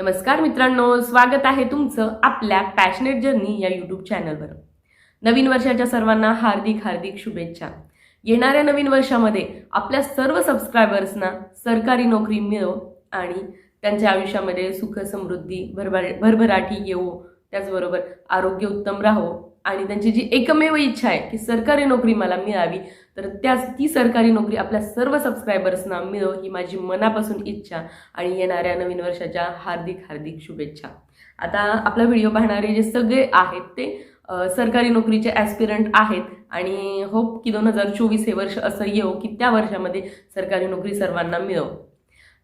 नमस्कार मित्रांनो स्वागत आहे तुमचं आपल्या पॅशनेट जर्नी या यूट्यूब चॅनलवर नवीन वर्षाच्या सर्वांना हार्दिक हार्दिक शुभेच्छा. येणाऱ्या नवीन वर्षामध्ये आपल्या सर्व सबस्क्रायबर्सना सरकारी नोकरी मिळो आणि त्यांच्या आयुष्यामध्ये सुख समृद्धी भरभर भरभराटी येवो. त्याचबरोबर आरोग्य उत्तम राहो. आणि त्यांची जी एकमेव इच्छा आहे की सरकारी नोकरी मला मिळावी तर त्याच ती सरकारी नोकरी आपल्या सर्व सबस्क्रायबर्सना मिळो ही माझी मनापासून इच्छा आणि येणाऱ्या नवीन वर्षाच्या हार्दिक हार्दिक शुभेच्छा. आता आपला व्हिडिओ पाहणारे जे सगळे आहेत ते सरकारी नोकरीचे ॲस्पिरंट आहेत आणि होप की दोन हजार चोवीस हे वर्ष असं येऊ की त्या वर्षामध्ये सरकारी नोकरी सर्वांना मिळो.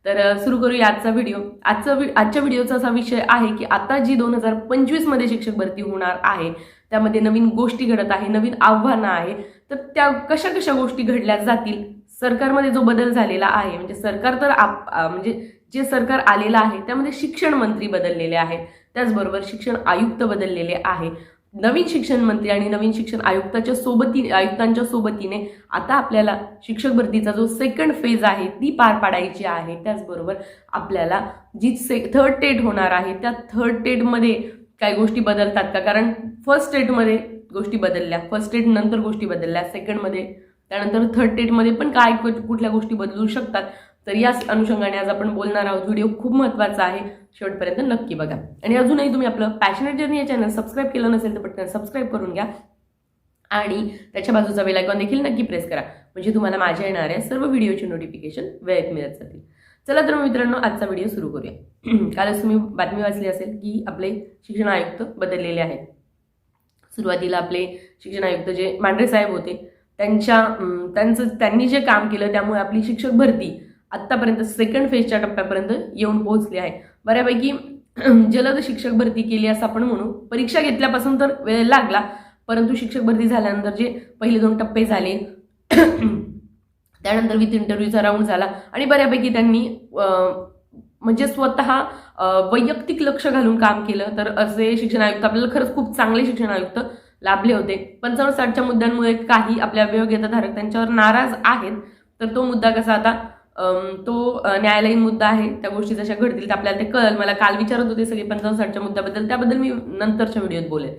तर सुरू करूया आजचा व्हिडिओ. आजचा वि आजच्या व्हिडिओचा असा विषय आहे की आता जी दोन हजार पंचवीसमध्ये शिक्षक भरती होणार आहे त्यामध्ये नवीन गोष्टी घडत आहे नवीन आव्हानं आहे तर त्या कशा कशा गोष्टी घडल्या जातील? सरकारमध्ये जो बदल झालेला आहे म्हणजे सरकार तर आप म्हणजे जे सरकार आलेलं आहे त्यामध्ये शिक्षण मंत्री बदललेले आहेत. त्याचबरोबर शिक्षण आयुक्त बदललेले आहे. नवीन शिक्षण मंत्री आणि नवीन शिक्षण आयुक्ताच्या सोबती आयुक्तांच्या सोबतीने आता आपल्याला शिक्षक भरतीचा जो सेकंड फेज आहे ती पार पाडायची आहे. त्याचबरोबर आपल्याला जी से थर्ड टेट होणार आहे त्या थर्ड टेटमध्ये काही गोष्टी बदलतात का? कारण फर्स्ट टेटमध्ये गोष्टी बदलल्या फर्स्ट टेट नंतर गोष्टी बदलल्या सेकंडमध्ये त्यानंतर थर्ड टेटमध्ये पण काय कुठल्या गोष्टी बदलू शकतात? तर याच अनुषंगाने आज आपण बोलणार आहोत. व्हिडिओ खूप महत्त्वाचा आहे. शेवटपर्यंत नक्की बघा. आणि अजूनही तुम्ही आपलं पॅशनेट जर्नी या चॅनल सबस्क्राईब केलं नसेल तर पटकन सबस्क्राईब करून घ्या. आणि त्याच्या बाजूचा बेल देखील नक्की प्रेस करा. म्हणजे तुम्हाला माझ्या येणाऱ्या सर्व व्हिडिओची नोटिफिकेशन वेळेत मिळत जातील. चला तर मित्रांनो आजचा व्हिडिओ सुरू करूया. कालच तुम्ही बातमी वाचली असेल की आपले शिक्षण आयुक्त बदललेले आहेत. सुरुवातीला आपले शिक्षण आयुक्त जे मांढरे साहेब होते त्यांच्या त्यांचं त्यांनी जे काम केलं त्यामुळे आपली शिक्षक भरती आत्तापर्यंत सेकंड फेजच्या टप्प्यापर्यंत येऊन पोहोचले आहे. बऱ्यापैकी जलद शिक्षक भरती केली असं आपण म्हणू. परीक्षा घेतल्यापासून तर वेळ लागला परंतु शिक्षक भरती झाल्यानंतर जे पहिले दोन टप्पे झाले त्यानंतर विथ इंटरव्ह्यूचा राऊंड झाला. आणि बऱ्यापैकी त्यांनी म्हणजे स्वतः वैयक्तिक लक्ष घालून काम केलं. तर असे शिक्षण आयुक्त आपल्याला खरंच खूप चांगले शिक्षण आयुक्त लाभले होते. पंचावन्न साठच्या मुद्द्यांमुळे काही आपल्या योग्यताधारक त्यांच्यावर नाराज आहेत. तर तो मुद्दा कसा आता तो न्यायालयीन मुद्दा आहे. त्या गोष्टी जशा घडतील त्या आपल्याला ते कळेल. मला काल विचारत होते सगळे पंचावसाठच्या मुद्द्याबद्दल. त्याबद्दल मी नंतरच्या व्हिडिओत बोलेल.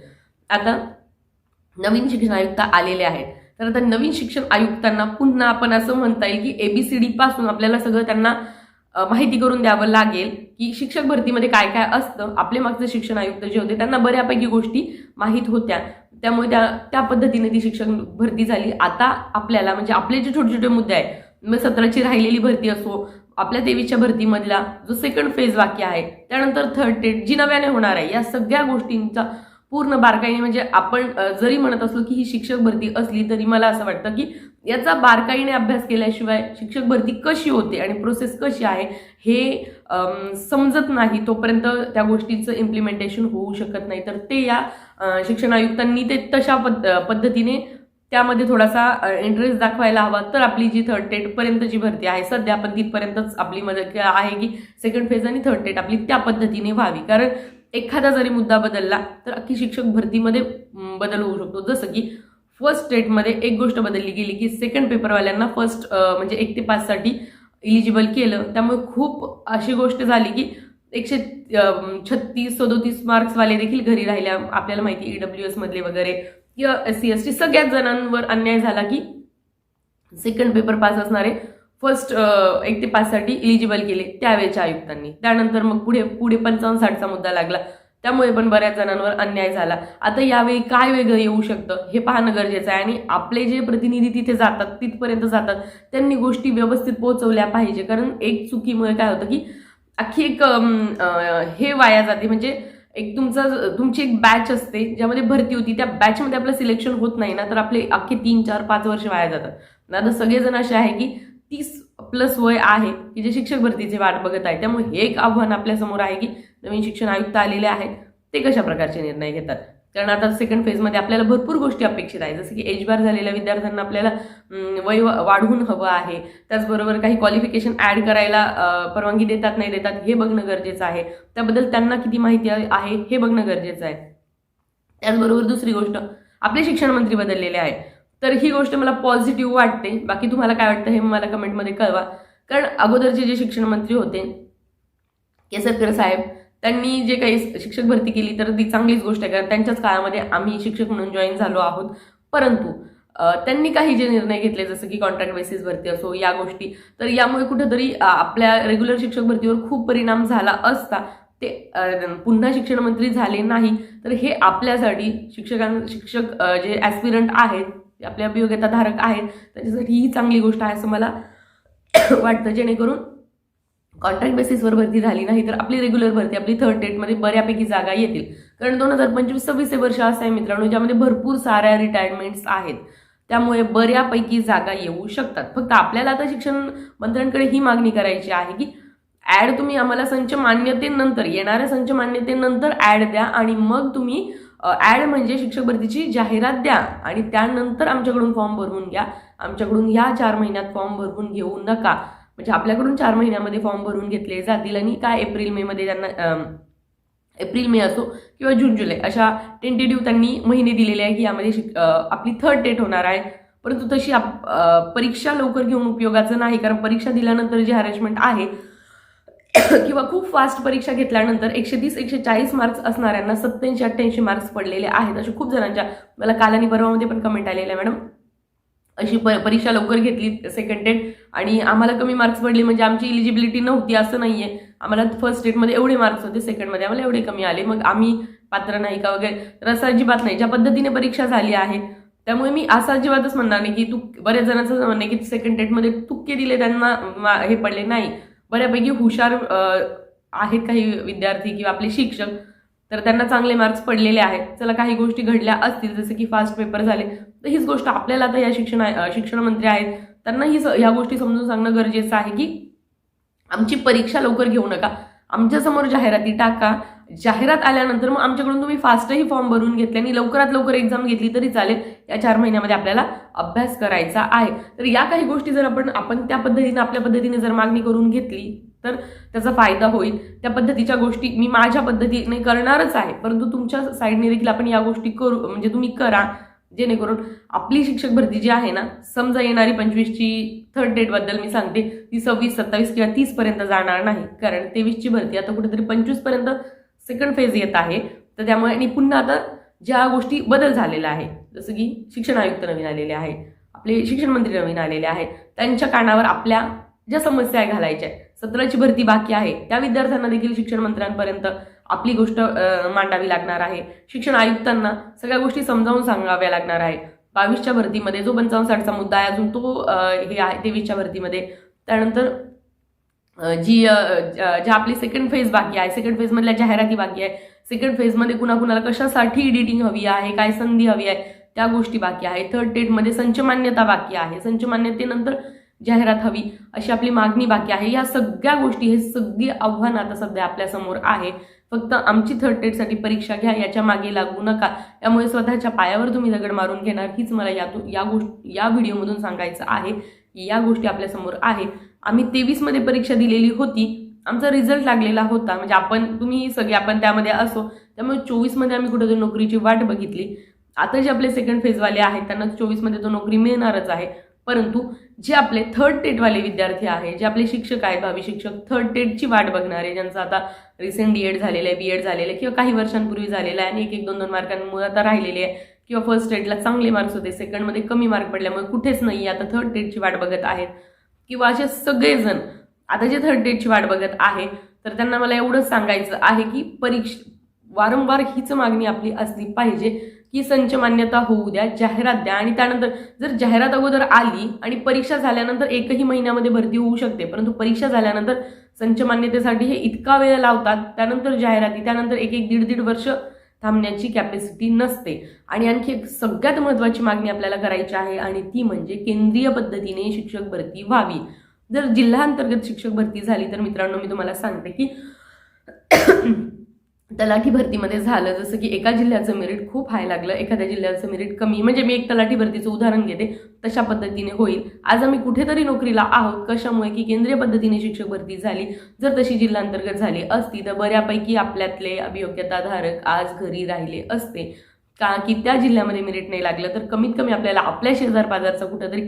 आता नवीन शिक्षण आयुक्त आलेले आहेत. तर आता नवीन शिक्षण आयुक्तांना पुन्हा आपण असं म्हणता येईल की एबीसीडी पासून आपल्याला सगळं त्यांना माहिती करून द्यावं लागेल की शिक्षक भरतीमध्ये काय काय असतं. आपले मागचे शिक्षण आयुक्त जे होते त्यांना बऱ्यापैकी गोष्टी माहीत होत्या. त्यामुळे त्या त्या पद्धतीने ती शिक्षक भरती झाली. आता आपल्याला म्हणजे आपले जे छोटे छोटे मुद्दे आहेत मग सतराची राहिलेली भरती असो आपल्या देवीच्या भरतीमधला जो सेकंड फेज वाक्य आहे त्यानंतर थर्ड टेट जी नव्याने होणार आहे या सगळ्या गोष्टींचा पूर्ण बारकाईने म्हणजे आपण जरी म्हणत असलो की ही शिक्षक भरती असली तरी मला असं वाटतं की याचा बारकाईने अभ्यास केल्याशिवाय शिक्षक भरती कशी होते आणि प्रोसेस कशी आहे हे समजत नाही तोपर्यंत त्या गोष्टीचं इम्प्लिमेंटेशन होऊ शकत नाही. तर ते या शिक्षण आयुक्तांनी ते तशा पद्ध पद्धतीने त्यामध्ये थोडासा इंटरेस्ट दाखवायला हवा. तर आपली जी थर्ड टेटपर्यंत जी भरती आहे सध्या आपण तिथपर्यंतच आपली मदत आहे की सेकंड फेज आणि थर्ड टेट आपली त्या पद्धतीने व्हावी. कारण एखादा जरी मुद्दा बदलला तर अख्खी शिक्षक भरतीमध्ये बदल होऊ शकतो. जसं की फर्स्ट स्टेटमध्ये एक गोष्ट बदलली गेली की सेकंड पेपरवाल्यांना फर्स्ट म्हणजे एक ते पाचसाठी इलिजिबल केलं. त्यामुळे खूप अशी गोष्ट झाली की एकशे छत्तीस सदोतीस मार्क्सवाले देखील घरी राहिल्या आपल्याला माहिती ई डब्ल्यू एसमधले वगैरे किंवा एस सी एस टी सगळ्याच जणांवर अन्याय झाला की सेकंड पेपर पास असणारे फर्स्ट एक ते पाचसाठी इलिजिबल केले त्यावेळेच्या आयुक्तांनी. त्यानंतर मग पुढे पुढे पंचावन्न साठचा मुद्दा लागला. त्यामुळे पण बऱ्याच जणांवर अन्याय झाला. आता यावेळी काय वेगळं येऊ शकतं हे पाहणं गरजेचं आहे आणि आपले जे प्रतिनिधी तिथे जातात तिथपर्यंत जातात त्यांनी गोष्टी व्यवस्थित पोहोचवल्या पाहिजे. कारण एक चुकीमुळे काय होतं की अख्खी एक हे वाया जाते. म्हणजे एक तुमचा तुमची एक बॅच असते ज्यामध्ये भरती होती त्या बॅचमध्ये आपलं सिलेक्शन होत नाही ना तर आपले अख्खे तीन चार पाच वर्ष वाया जातात. ना आता सगळेजण असे आहे की तीस प्लस वय आहे की जे शिक्षक भरतीची वाट बघत आहे. त्यामुळे हे एक आव्हान आपल्यासमोर आहे की नवीन शिक्षण आयुक्त आलेले आहेत ते कशा प्रकारचे निर्णय घेतात? कारण आता सेकंड फेजमध्ये आपल्याला भरपूर गोष्टी अपेक्षित आहे जसं की एज बार झालेल्या विद्यार्थ्यांना आपल्याला वय वाढवून हवं आहे. त्याचबरोबर काही क्वालिफिकेशन ॲड करायला परवानगी देतात नाही देतात हे बघणं गरजेचं आहे. त्याबद्दल त्यांना किती माहिती आहे हे बघणं गरजेचं आहे. त्याचबरोबर दुसरी गोष्ट आपले शिक्षण मंत्री बदललेले आहे तर ही गोष्ट मला पॉझिटिव्ह वाटते. बाकी तुम्हाला काय वाटतं हे मला कमेंटमध्ये कळवा. कारण अगोदरचे जे शिक्षण मंत्री होते केसरकर साहेब त्यांनी जे काही शिक्षक भरती केली तर ती चांगलीच गोष्ट आहे. कारण त्यांच्याच काळामध्ये आम्ही शिक्षक म्हणून जॉईन झालो आहोत. परंतु त्यांनी काही जे निर्णय घेतले जसं की कॉन्ट्रॅक्ट बेसिस भरती असो या गोष्टी तर यामुळे कुठेतरी आपल्या रेग्युलर शिक्षक भरतीवर खूप परिणाम झाला असता ते पुन्हा शिक्षण मंत्री झाले नाही. तर हे आपल्यासाठी शिक्षकां शिक्षक जे ॲस्पिरंट आहेत आपल्या आपले अभियोग्यताधारक आहेत त्याच्यासाठी ही चांगली गोष्ट आहे असं मला वाटतं. जेणेकरून कॉन्ट्रॅक्ट बेसिसवर भरती झाली नाही तर आपली रेग्युलर भरती आपली थर्ड डेटमध्ये बऱ्यापैकी जागा येतील. कारण दोन हजार पंचवीस सव्वीस हे वर्ष असं आहे मित्रांनो ज्यामध्ये भरपूर साऱ्या रिटायरमेंट्स आहेत. त्यामुळे बऱ्यापैकी जागा येऊ शकतात. फक्त आपल्याला आता शिक्षण मंत्र्यांकडे ही मागणी करायची आहे की ॲड तुम्ही आम्हाला संच मान्यतेनंतर येणाऱ्या संच मान्यतेनंतर ॲड द्या आणि मग तुम्ही ॲड म्हणजे शिक्षक भरतीची जाहिरात द्या आणि त्यानंतर आमच्याकडून फॉर्म भरून घ्या. आमच्याकडून ह्या चार महिन्यात फॉर्म भरून घेऊ नका. म्हणजे आपल्याकडून चार महिन्यामध्ये फॉर्म भरून घेतले जातील आणि काय एप्रिल मेमध्ये त्यांना एप्रिल मे असो किंवा जून जुलै अशा टेंटेटिव्ह त्यांनी महिने दिलेले आहे की यामध्ये शिक आपली थर्ड डेट होणार आहे. परंतु तशी आप परीक्षा लवकर घेऊन उपयोगाचं नाही कारण परीक्षा दिल्यानंतर जे हॅरेसमेंट आहे किंवा खूप फास्ट परीक्षा घेतल्यानंतर एकशे तीस एकशे चाळीस मार्क्स असणाऱ्यांना सत्याऐंशी अठ्ठ्याऐंशी मार्क्स पडलेले आहेत. असे खूप जणांच्या मला काल आणि परवामध्ये पण कमेंट आलेल्या मॅडम अशी प परीक्षा लवकर घेतली सेकंड टेट आणि आम्हाला कमी मार्क्स पडले म्हणजे आमची इलिजिबिलिटी नव्हती असं नाही आहे आम्हाला फर्स्ट डेटमध्ये एवढे मार्क्स होते सेकंडमध्ये आम्हाला एवढे कमी आले. मग आम्ही पात्र नाही का वगैरे? तर असं अजिबात नाही. ज्या पद्धतीने परीक्षा झाली आहे त्यामुळे मी असं अजिबातच म्हणणार नाही की तू बऱ्याच जणांचं म्हणणं आहे की सेकंड डेटमध्ये तुक्के दिले त्यांना मा- हे पडले नाही. बऱ्यापैकी हुशार आहेत काही विद्यार्थी किंवा आपले शिक्षक. तर त्यांना चांगले मार्क्स पडलेले आहेत. चला काही गोष्टी घडल्या असतील जसे की फास्ट पेपर झाले तर हीच गोष्ट आपल्याला आता या शिक्षण अ, शिक्षण मंत्री आहेत. त्यांना ही ह्या गोष्टी समजून सांगणं गरजेचं आहे की आमची परीक्षा लवकर घेऊ नका. आमच्यासमोर जाहिराती टाका. जाहिरात आल्यानंतर मग आमच्याकडून तुम्ही फास्टही फॉर्म भरून घेतले आणि लवकरात लवकर एक्झाम घेतली तरी चालेल. या चार महिन्यामध्ये आपल्याला अभ्यास करायचा आहे. तर या काही गोष्टी जर आपण आपण त्या पद्धतीने आपल्या पद्धतीने जर मागणी करून घेतली तर त्याचा फायदा होईल. त्या पद्धतीच्या गोष्टी मी माझ्या पद्धतीने करणारच आहे. परंतु तुमच्या साईडने देखील आपण या गोष्टी करू म्हणजे तुम्ही करा. जेणेकरून आपली शिक्षक भरती जी आहे ना समजा येणारी पंचवीसची थर्ड डेटबद्दल मी सांगते ती सव्वीस सत्तावीस किंवा तीसपर्यंत जाणार नाही. कारण तेवीसची भरती आता कुठेतरी पंचवीसपर्यंत सेकंड फेज येत आहे. तर त्यामुळे आणि पुन्हा आता ज्या गोष्टी बदल झालेला आहे जसं की शिक्षण आयुक्त नवीन आलेले आहे आपले शिक्षण मंत्री नवीन आलेले आहे त्यांच्या कानावर आपल्या ज्या समस्या आहे घालायच्या आहे सतराची भरती बाकी आहे. त्या विद्यार्थ्यांना देखील शिक्षण मंत्र्यांपर्यंत आपली गोष्ट मांडावी लागणार आहे. शिक्षण आयुक्तांना सगळ्या गोष्टी समजावून सांगाव्या लागणार आहे. बावीसच्या भरतीमध्ये जो पंचावन्न साठचा मुद्दा आहे अजून तो हे आहे तेवीसच्या भरतीमध्ये. त्यानंतर जी ज्या आपली सेकंड फेज बाकी आहे सेकंड फेजमधल्या जाहिराती बाकी आहे सेकंड फेजमध्ये कुणाकुणाला कशासाठी एडिटिंग हवी आहे काय संधी हवी आहे त्या गोष्टी बाकी आहे. थर्ड डेटमध्ये संच मान्यता बाकी आहे. संच मान्यतेनंतर जाहिरात हवी अशी आपली मागणी बाकी आहे. या सगळ्या गोष्टी हे सगळी आव्हानं आता सध्या आपल्यासमोर आहे. फक्त आमची थर्ड टेटसाठी परीक्षा घ्या याच्या मागे लागू नका. त्यामुळे स्वतःच्या पायावर तुम्ही दगड मारून घेणार. हीच मला यातून या गोष्ट या व्हिडिओमधून सांगायचं आहे की या गोष्टी आपल्यासमोर आहे. आम्ही तेवीसमध्ये परीक्षा दिलेली होती. आमचा रिझल्ट लागलेला होता. म्हणजे आपण तुम्ही सगळे आपण त्यामध्ये असो. त्यामुळे चोवीसमध्ये आम्ही कुठेतरी नोकरीची वाट बघितली. आता जे आपले सेकंड फेजवाले आहेत त्यांना चोवीसमध्ये तो नोकरी मिळणारच आहे. परंतु जे आपले थर्ड टेटवाले विद्यार्थी आहे जे आपले शिक्षक आहेत भावी शिक्षक थर्ड टेटची वाट बघणारे ज्यांचं आता रिसेंट डी एड झालेलं आहे बी एड झालेलं आहे किंवा काही वर्षांपूर्वी झालेलं आहे आणि एक एक दोन दोन मार्कांमुळे आता राहिलेले आहे किंवा फर्स्ट टेटला चांगले मार्क्स होते सेकंडमध्ये कमी मार्क पडल्यामुळे कुठेच नाही आता थर्ड टेटची वाट बघत आहेत. किंवा असे सगळेजण आता जे थर्ड डेटची वाट बघत आहे तर त्यांना मला एवढंच सांगायचं आहे की परीक्षा वारंवार हीच मागणी आपली असली पाहिजे की संच मान्यता होऊ द्या जाहिरात द्या. आणि त्यानंतर जर जाहिरात अगोदर आली आणि परीक्षा झाल्यानंतर एकही महिन्यामध्ये भरती होऊ शकते परंतु परीक्षा झाल्यानंतर संच मान्यतेसाठी हे इतका वेळ लावतात त्यानंतर जाहिराती त्यानंतर एक एक दीड दीड वर्ष थांबण्याची कॅपॅसिटी नसते. आणि आणखी एक सगळ्यात महत्त्वाची मागणी आपल्याला करायची आहे आणि ती म्हणजे केंद्रीय पद्धतीने शिक्षक भरती व्हावी. जर जिल्हा अंतर्गत शिक्षक भरती झाली तर मित्रांनो मी तुम्हाला सांगते की तलाठी भरतीमध्ये झालं. जसं की एका जिल्ह्याचं मेरिट खूप हाय लागलं एखाद्या जिल्ह्याचं मेरिट कमी. म्हणजे मी एक तलाठी भरतीचं उदाहरण घेते. तशा पद्धतीने होईल. आज आम्ही कुठेतरी नोकरीला आहोत कशामुळे की केंद्रीय पद्धतीने शिक्षक भरती झाली. जर तशी जिल्हांतर्गत झाली असती तर बऱ्यापैकी आपल्यातले अभियोग्यताधारक आज घरी राहिले असते. का की त्या जिल्ह्यामध्ये मेरिट नाही लागलं तर कमीत कमी आपल्याला आपल्या शेजार पाजारचा कुठंतरी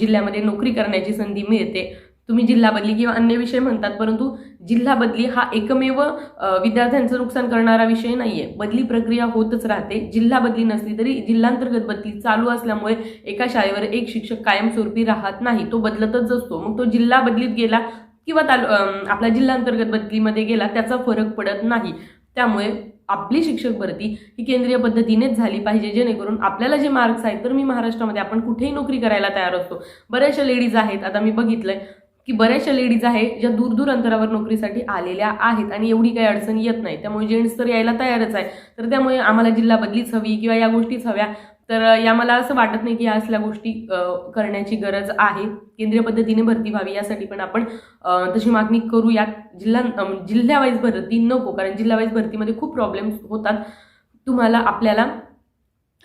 जिल्ह्यामध्ये नोकरी करण्याची संधी मिळते. तुम्ही जिल्हा बदली किंवा अन्य विषय म्हणतात परंतु जिल्हा बदली हा एकमेव विद्यार्थ्यांचं नुकसान करणारा विषय नाही आहे बदली प्रक्रिया होतच राहते. जिल्हा बदली नसली तरी जिल्हांतर्गत बदली चालू असल्यामुळे एका शाळेवर एक शिक्षक कायमस्वरूपी राहत नाही. तो बदलतच असतो. मग तो जिल्हा बदलीत गेला किंवा तालु आपल्या आपला जिल्हांतर्गत बदलीमध्ये गेला त्याचा फरक पडत नाही. त्यामुळे आपली शिक्षक भरती ही केंद्रीय पद्धतीनेच झाली पाहिजे जेणेकरून आपल्याला जे मार्क्स आहेत तर मी महाराष्ट्रामध्ये आपण कुठेही नोकरी करायला तयार असतो. बऱ्याचशा लेडीज आहेत आता मी बघितलंय की बऱ्याचशा लेडीज आहे ज्या दूर दूर अंतरावर नोकरीसाठी आलेल्या आहेत आणि एवढी काही अडचण येत नाही त्यामुळे जेंट्स तर यायला तयारच आहे. तर त्यामुळे आम्हाला जिल्हा बदलीच हवी किंवा या गोष्टीच हव्या. तर या मला असं वाटत नाही की या असल्या गोष्टी करण्याची गरज आहे. केंद्रीय पद्धतीने भरती व्हावी यासाठी पण आपण तशी मागणी करूयात. जिल्हा जिल्ह्यावाईज भरती नको कारण जिल्हावाईज भरतीमध्ये खूप प्रॉब्लेम्स होतात. तुम्हाला आपल्याला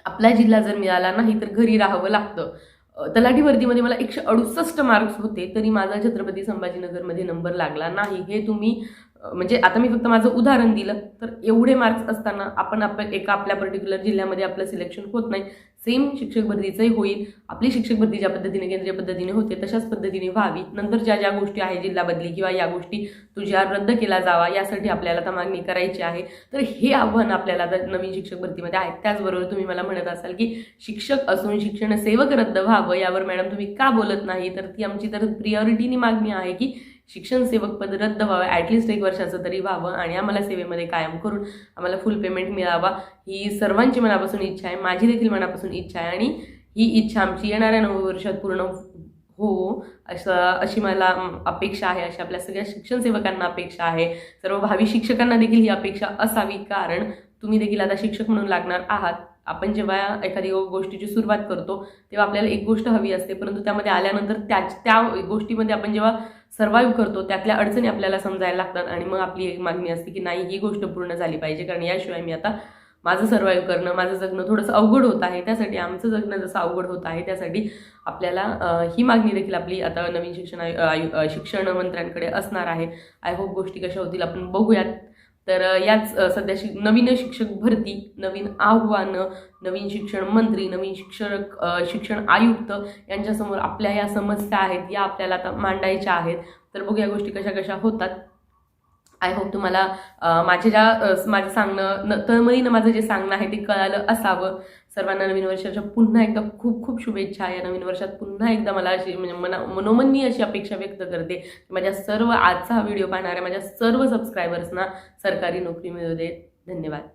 आपला जिल्हा जर मिळाला नाही तर घरी राहावं लागतं. तलाठी भरतीमध्ये मला एकशे अडुसष्ट मार्क्स होते तरी माझा छत्रपती संभाजीनगरमध्ये नंबर लागला नाही. हे तुम्ही म्हणजे आता मी फक्त माझं उदाहरण दिलं तर एवढे मार्क्स असताना आपण आपल्या एका आपल्या पर्टिक्युलर जिल्ह्यामध्ये आपलं सिलेक्शन होत नाही. सेम शिक्षक भरतीचंही होईल. आपली शिक्षक भरती ज्या पद्धतीने केंद्रीय पद्धतीने होते तशाच पद्धतीने व्हावी. नंतर ज्या ज्या गोष्टी आहे जिल्हा बदली किंवा या गोष्टी तुझ्या रद्द केला जावा यासाठी आपल्याला आता मागणी करायची आहे. तर हे आव्हान आपल्याला आता नवीन शिक्षक भरतीमध्ये आहे त्याचबरोबर तुम्ही मला म्हणत असाल की शिक्षक असून शिक्षण सेवक रद्द व्हावं यावर मॅडम तुम्ही का बोलत नाही? तर ती आमची तर प्रियॉरिटीनी मागणी आहे की शिक्षण सेवक पद रद्द व्हावं ॲटलिस्ट एक वर्षाचं तरी व्हावं आणि आम्हाला सेवेमध्ये कायम करून आम्हाला फुल पेमेंट मिळावा. ही सर्वांची मनापासून इच्छा आहे माझी देखील मनापासून इच्छा आहे आणि ही इच्छा आमची येणाऱ्या नऊ वर्षात पूर्ण हो असं अशी मला अपेक्षा आहे अशी आपल्या सगळ्या शिक्षण सेवकांना अपेक्षा आहे. सर्व भावी शिक्षकांना देखील ही अपेक्षा असावी कारण तुम्ही देखील आता शिक्षक म्हणून लागणार आहात. आपण जेव्हा एखादी गोष्टीची सुरुवात करतो तेव्हा आपल्याला एक गोष्ट हवी असते परंतु त्यामध्ये आल्यानंतर त्या त्या गोष्टीमध्ये आपण जेव्हा सर्वाईव्ह करतो त्यातल्या अडचणी आपल्याला समजायला लागतात आणि मग आपली एक मागणी असते की नाही ही गोष्ट पूर्ण झाली पाहिजे कारण याशिवाय मी आता माझं सर्वाईव्ह करणं माझं जगणं थोडंसं अवघड होत आहे. त्यासाठी आमचं जगणं जसं अवघड होत आहे त्यासाठी आपल्याला ही मागणी देखील आपली आता नवीन शिक्षण आयु आयु- शिक्षण मंत्र्यांकडे असणार आहे. आय होप गोष्टी कशा होतील आपण बघूयात. तर याच सध्या शि नवीन शिक्षक भरती नवीन आव्हानं नवीन शिक्षण मंत्री नवीन शिक्षक शिक्षण आयुक्त यांच्यासमोर आपल्या या समस्या आहेत या आपल्याला आता मांडायच्या आहेत. तर बघूया गोष्टी कशा कशा होतात. आय होप तुम्हाला माझे ज्या माझं सांगणं न तळमळीनं माझं जे सांगणं आहे ते कळालं असावं. सर्वांना नवीन वर्षाच्या पुन्हा एकदा खूप खूप शुभेच्छा. या नवीन वर्षात पुन्हा एकदा मला अशी म्हणजे मना मनोमनी अशी अपेक्षा व्यक्त करते की माझ्या सर्व आजचा हा व्हिडिओ पाहणाऱ्या माझ्या सर्व सबस्क्रायबर्सना सरकारी नोकरी मिळू दे धन्यवाद.